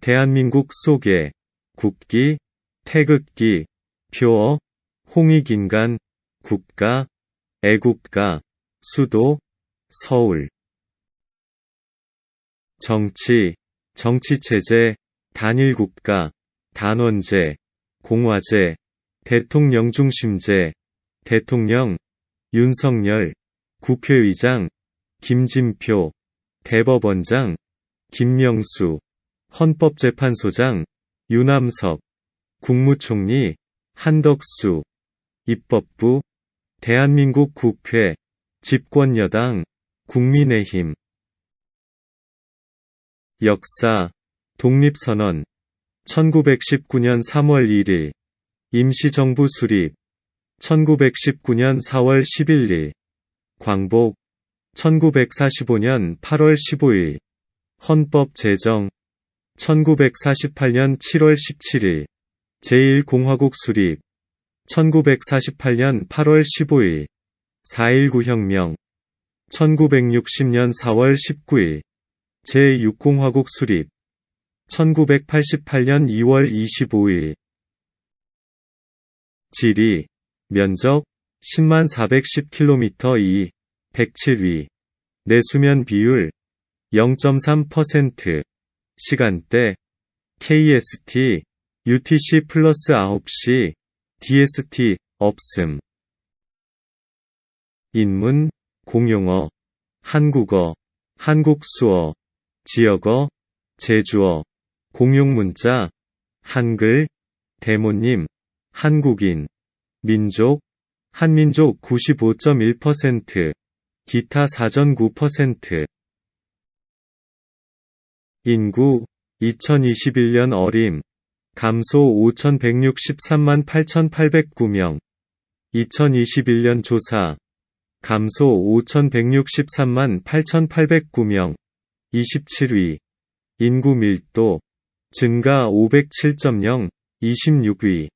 대한민국 속에 국기, 태극기, 표어, 홍익인간, 국가, 애국가, 수도, 서울. 정치, 정치체제, 단일국가, 단원제, 공화제, 대통령 중심제, 대통령, 윤석열, 국회의장, 김진표, 대법원장, 김명수, 헌법재판소장, 유남석, 국무총리, 한덕수, 입법부, 대한민국 국회, 집권여당, 국민의힘. 역사, 독립선언, 1919년 3월 1일, 임시정부 수립, 1919년 4월 11일, 광복, 1945년 8월 15일, 헌법 제정, 1948년 7월 17일, 제1공화국 수립, 1948년 8월 15일, 4.19 혁명, 1960년 4월 19일, 제6공화국 수립, 1988년 2월 25일. 지리, 면적, 10만 410km 2, 107위. 내수면 비율, 0.3%. 시간대, KST, UTC 플러스 9시, DST, 없음. 인문, 공용어, 한국어, 한국수어, 지역어, 제주어, 공용문자, 한글, 대모님, 한국인, 민족, 한민족 95.1%, 기타 4.9%. 인구, 2021년 어림, 감소 5,163만 8,809명. 2021년 조사, 감소 5,163만 8,809명. 27위. 인구 밀도, 증가 507.0, 26위.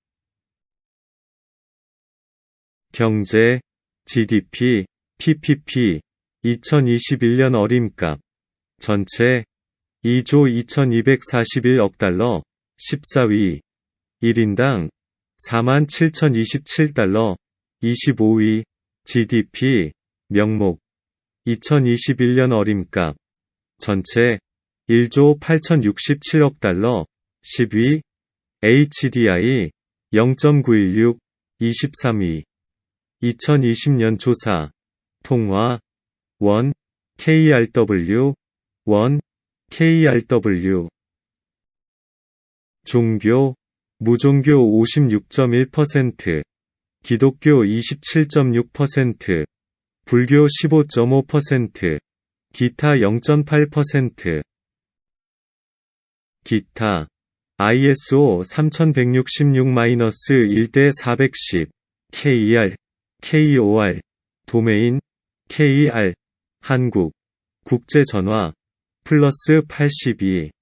경제, GDP, PPP, 2021년 어림값, 전체, 2조 2241억 달러, 14위. 1인당, 47,027달러, 25위. GDP, 명목, 2021년 어림값, 전체, 1조 8067억 달러, 10위, HDI 0.916, 23위. 2020년 조사, 통화, 1, KRW, 1, KRW. 종교, 무종교 56.1%, 기독교 27.6%, 불교 15.5%, 기타 0.8%. 기타 ISO 3166-1대 410 KER KOR 도메인 KER 한국 국제전화 플러스 82